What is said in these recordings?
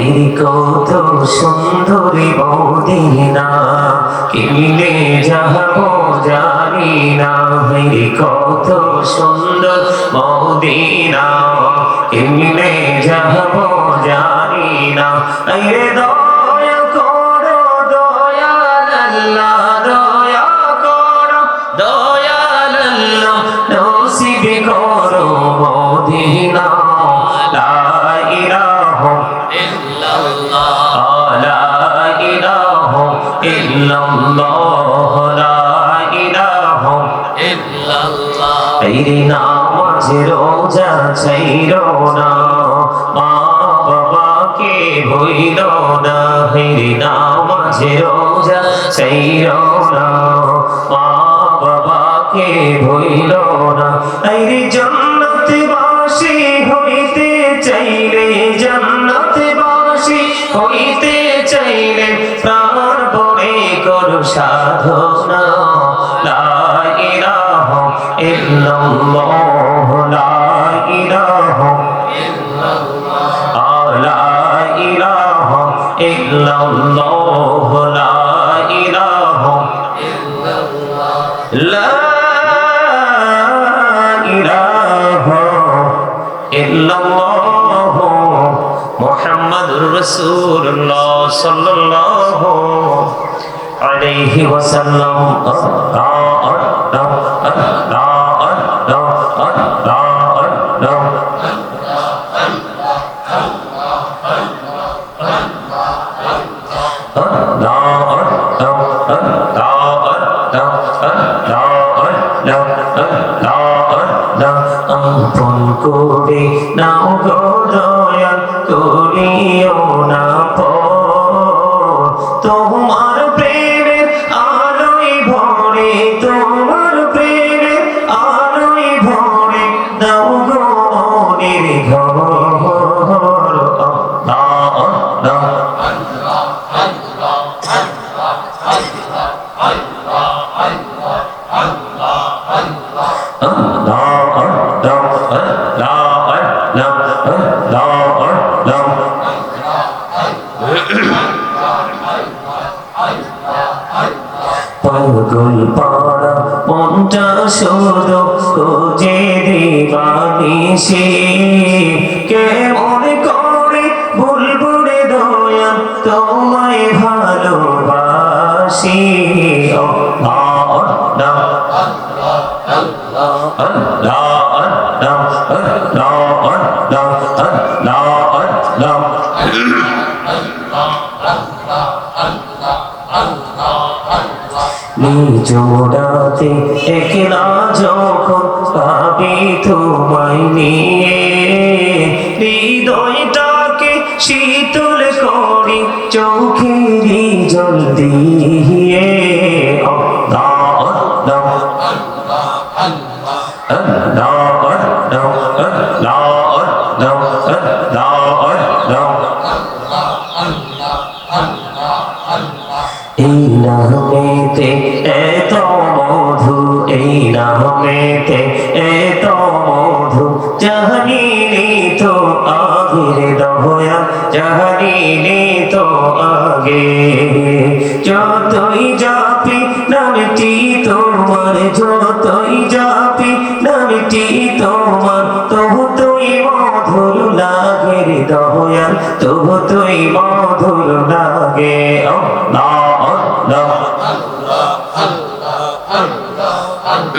এই কত সুন্দরী মদিনা, কিনে যাব জানি না। এই কত সুন্দর মদিনা, কিনে যাব জানি না। এই ইল্লাল্লাহ লা ইলাহা ইল্লাল্লাহ। এই নামাজে রোজা ছাইরো না। মা বাবাকে ভুইল না। এই নামাজে রোজা ছাইরো সাধনা, লা ইলাহা ইল্লাল্লাহ, লা ইলাহা লা ইলাহা ইল্লাল্লাহ, লা ইলাহা লা ইলাহা ইল্লাল্লাহ সাল্লাল্লাহু আল্লাহ আপন করে নাও গো দয়াল করিও না দিবানিসি কেমন করে বুলবুলে দয়া তোমায় ভালোবাসি নিজোড়াতে একলা যখন ভাবি তোমায় নিয়ে। হৃদয়টাকে শীতল করি চোখেরই জল দিয়ে। এই নামেতে এত মধু এই নামেতে এত মধু জাহানিনি তো আগে দহয়া জাহানিনি তো আগে। যতই যাপি নামটি তোমার যতই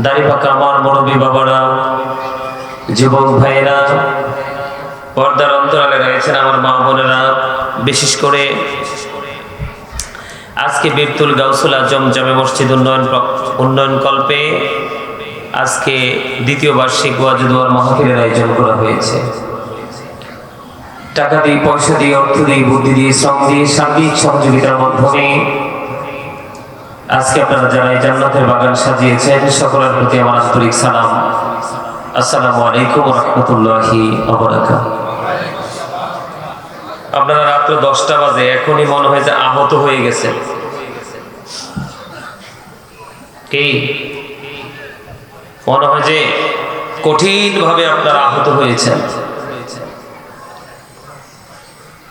দাড়ি পাকা আমার মুরব্বী বাবারা, যুবক ভাইরা পর্দার অন্তরালে রয়েছেন আমার মা বোনেরা, বিশেষ করে আজকে বীরতুল গাউসুল আজম জামে মসজিদ উন্নয়ন উন্নয়ন কল্পে আজকে দ্বিতীয় বার্ষিক ওয়াজুদুয়ার মাহফিলের আয়োজন করা হয়েছে। টাকা দিয়ে, পয়সা দিয়ে, অর্থ দিয়ে, বুদ্ধি দিয়ে, শ্রম দিয়ে সার্বিক সহযোগিতার মাধ্যমে আজকে আপনারা যারা এই জান্নাতের বাগান সাজিয়েছেন সকলের প্রতি আমার আন্তরিক সালাম। আসসালামু আলাইকুম রহমতুল্লাহি আপনারা রাত্র দশটা বাজে, এখনই মনে হয় যে আহত হয়ে গেছে। কি? মনে হয় যে কঠিন ভাবে আপনারা আহত হয়েছেন।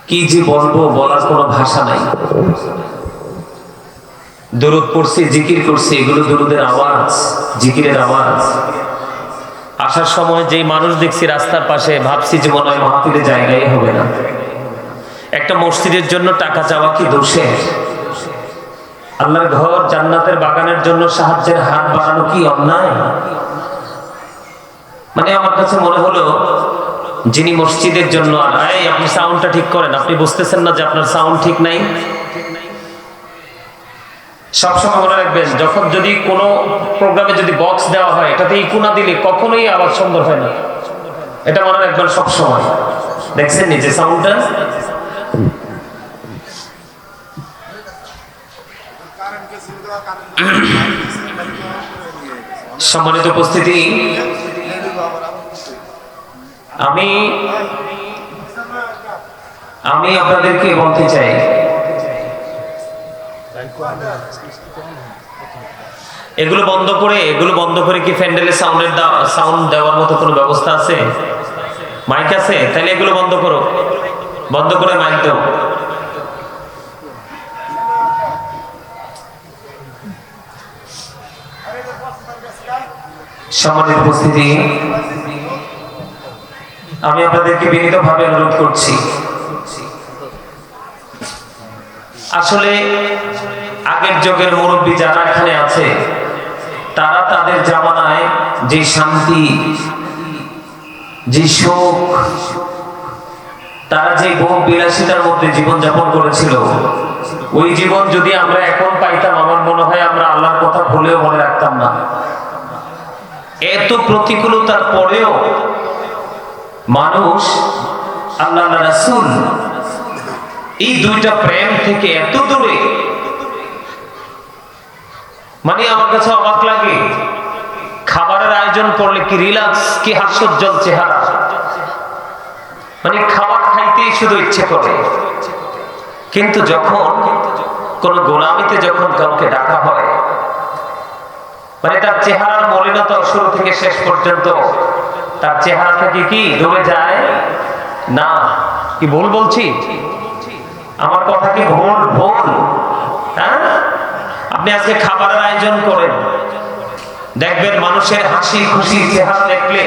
কি যে বলব, বলার কোনো ভাষা নাই। দরুদ পড়ছি, জিকির করছি, এগুলো দরুদের আওয়াজ, জিকিরের আওয়াজ। আসার সময় যেই মানুষ দেখছি রাস্তার পাশে, ভাবছি যে মনে হয় মাহফিলে জায়গায় হবে না। একটা মসজিদের জন্য টাকা চাওয়া কি দোষের? আল্লাহর ঘর জান্নাতের বাগানের জন্য সাহায্যের হাত বাড়ানো কি অন্যায়? মানে আমার কাছে মনে হলো, যিনি মসজিদের জন্য, আর আপনি সাউন্ডটা ঠিক করেন, আপনি বুঝতেছেন না যে আপনার সাউন্ড ঠিক নাই? সবসময় মনে রাখবেন, যখন যদি কোনো প্রোগ্রামে যদি বক্স দেওয়া হয়, এটাতে ইকু না দিলে কখনোই আওয়াজ সুন্দর হয় না। এটা মনে রাখবেন সবসময়। দেখছেন সাউন্ডটা সম্মানিত উপস্থিতি, আমি আমি আপনাদেরকে বলতে চাই এগুলো বন্ধ করে, এগুলো বন্ধ করে কি প্যান্ডেলের সাউন্ডের সাউন্ড দেওয়ার মতো কোনো ব্যবস্থা আছে? মাইক আছে? তাহলে এগুলো বন্ধ করো। বন্ধ করে মাইক দাও। সম্মানিত উপস্থিতি, আমি আপনাদেরকে বিনীতভাবে অনুরোধ করছি। আসলে আগের যুগের মুরব্বী যারা এখানে আছে, তারা তাদের জামানায় যে শান্তি, যে শোক তারা যে ভোগ বিলাসিতার মধ্যে জীবন যাপন করেছিল, ওই জীবন যদি আমরা এখন পাইতাম, আমার মনে হয় আমরা আল্লাহর কথা ভুলেও মনে রাখতাম না। এত প্রতিকূলতার পরেও মানুষ আল্লাহ রাসুল এই দুইটা প্রেম থেকে এত দূরে মানে আমার কাছে অবাক লাগে। খাবারের আয়োজন করলে কি রিল্যাক্স কি হাস্যোজ্জ্বল চেহারা? মানে খাবার খাইতেই শুধু ইচ্ছে করে। কিন্তু যখন কোন গোলামিতে যখন কাউকে ডাকা হয় মানে তার চেহারার মলিনতা শুরু থেকে শেষ পর্যন্ত, তার চেহারা থেকে কি দূরে যায়? না। কি ভুল বলছি? আমার কথা কি ভুল? ভুল। হ্যাঁ? আপনি আজকে খাবারের আয়োজন করেন। দেখবেন মানুষের হাসি, খুশি, চেহারা দেখলে।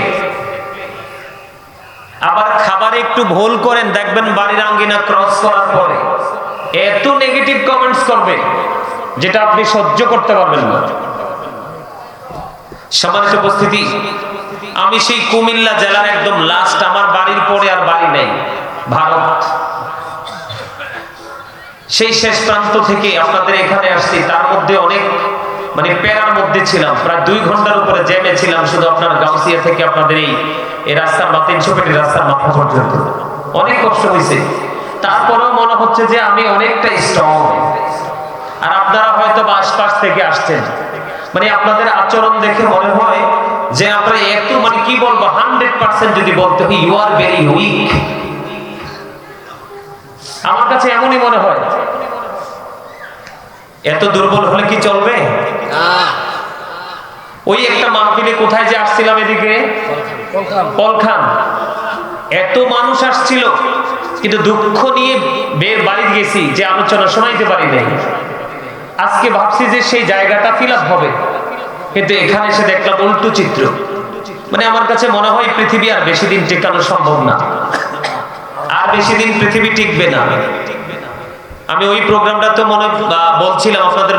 আবার খাবারে একটু ভুল করেন, দেখবেন বাড়ির আঙ্গিনা ক্রস করার পরে। এত নেগেটিভ কমেন্টস করবে, যেটা আপনি সহ্য করতে পারবেন না। সম্মানিত উপস্থিতি, আমি সেই কুমিল্লা জেলার একদম লাস্ট আমার বাড়ির পরে আর বাড়ি নেই, ভারত। সেই শেষ প্রান্ত থেকে আপনাদের এখানে আসছি। তার মধ্যে অনেক মানে প্যারার মধ্যে ছিলাম। প্রায় দুই ঘণ্টার উপরে জ্যামে ছিলাম শুধু আপনার গাউসিয়া থেকে আপনাদের এই রাস্তার বা তিনশো পেটি রাস্তার মাথা পর্যন্ত। অনেক কষ্ট হয়েছে। তারপরেও মনে হচ্ছে যে আমি অনেকটা স্ট্রং আর আপনারা হয়তো বা আশপাশ থেকে আসছেন। মানে আপনাদের আচরণ দেখে মনে হয় যে আপনারা এত মানে কি বলব, হান্ড্রেড পার্সেন্ট যদি বলতে হয় ইউ আর ভেরি উইক আমার কাছে এমনই মনে হয়। এত দুর্বল হলে কি চলবে? ওই একটা মাহফিলে কোথায় যে আসছিলাম এদিকে? পলখান। এত মানুষ আসছিল কিন্তু দুঃখ নিয়ে বের বাড়ি গেছি যে আলোচনা শোনাইতে পারি নাই। আজকে ভাবছি যে সেই জায়গাটা ফিল আপ হবে। কিন্তু এখানে এসে দেখলাম উল্টো চিত্র। মানে আমার কাছে মনে হয় পৃথিবী আর বেশি দিন টেকানো সম্ভব না। আর বেশি দিন পৃথিবী টিকবে না। আমি ওই প্রোগ্রামটা তো মনে বলছিলাম আপনাদের